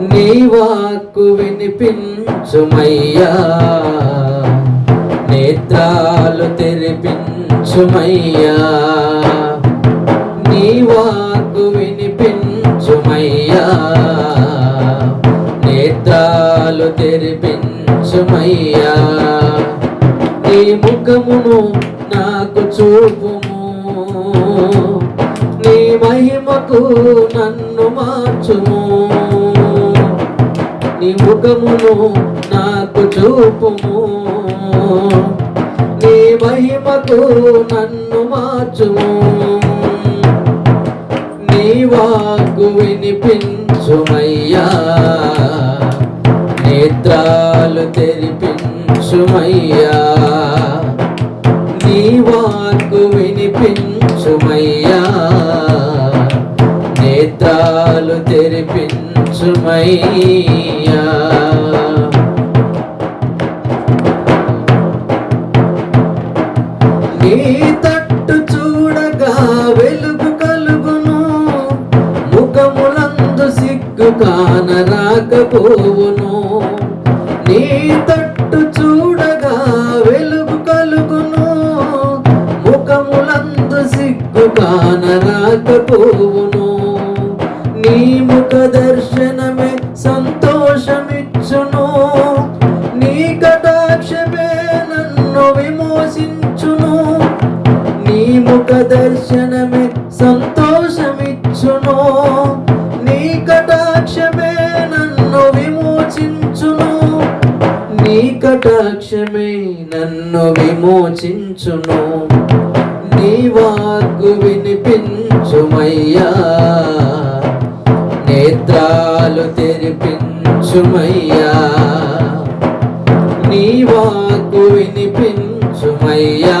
నీ వాక్కు వినిపించుమయ్యా. నేత్రాలు తెరిపించుమయ్యా. నీ వాక్కు వినిపించుమయ్యా. నేత్రాలు తెరిపించుమయ్యా. నీ ముఖమును నాకు చూపుము. నీ మహిమకు నన్ను మార్చుము. ముఖమును నాకు చూపుము. నీ మహిమకు నన్ను మార్చుము. నీ వాకు వినిపించుమయ్యా. నేత్రాలు తెరిపించుమయ్యా. నీ వాకు వినిపించుమయ్యా. నేత్రాలు తెరిపించుమయ్యా. ముఖములందు రాకపోవును నీ ముఖ దర్శనమే సంతోషమిచ్చును. నీ కటాక్షమే నన్ను విమోచించును. నీ ముఖ దర్శనమే సంతోషమిచ్చును. నీ కటాక్షమే నన్ను విమోచించును. నీ కటాక్షమే నన్ను విమోచించును. నీ వాక్కు వినిపించుమయ్యా. నేత్రాలు తెరిపించుమయ్యా. నీ వాక్కు వినిపించుమయ్యా.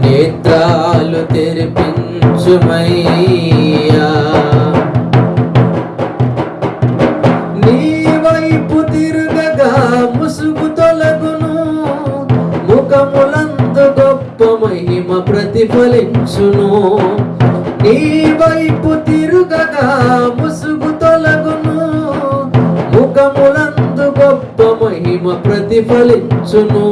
నేత్రాలు తెరిపించుమయ్యా. ప్రతిఫలించును నీ వైపు తిరుగగా ముసుగు తొలగును. ముఖములందు గొప్ప మహిమ ప్రతిఫలించును.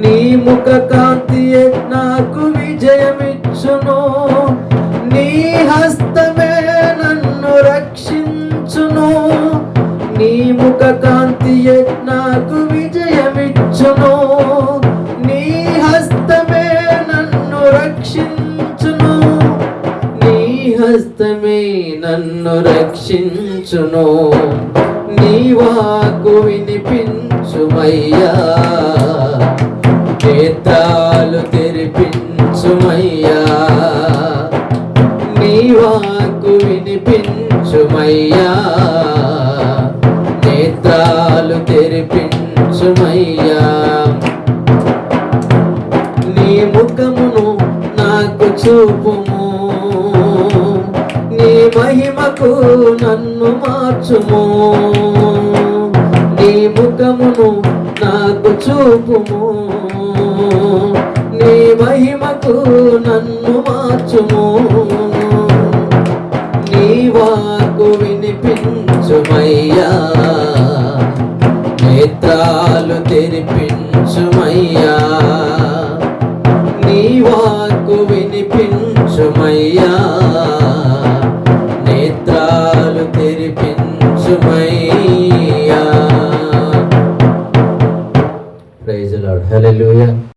నీ ముఖ కాంతియే నాకు విజయమిచ్చును. నీ హరి హస్తమే నన్ను రక్షించును. నీ వాకు వినిపించుమయ్యా. నేత్రాలు తెరిపించుమయ్యా. నీ వాకు వినిపించుమయ్యా. నేత్రాలు తెరిపించుమయ్యా. నీ ముఖమును నాకు చూపు మహిమకు నన్ను మార్చుము. నీ ముఖమును నాకు చూపుము. నీ మహిమకు నన్ను మార్చుము. నీ వాకు వినిపించుమయ్యా. నేత్రాలు తెరిపించుమయ్యా. నేత్రాలు తెరిపించుమయ్యా. ప్రైజ్ లార్డ్ హల్లెలూయా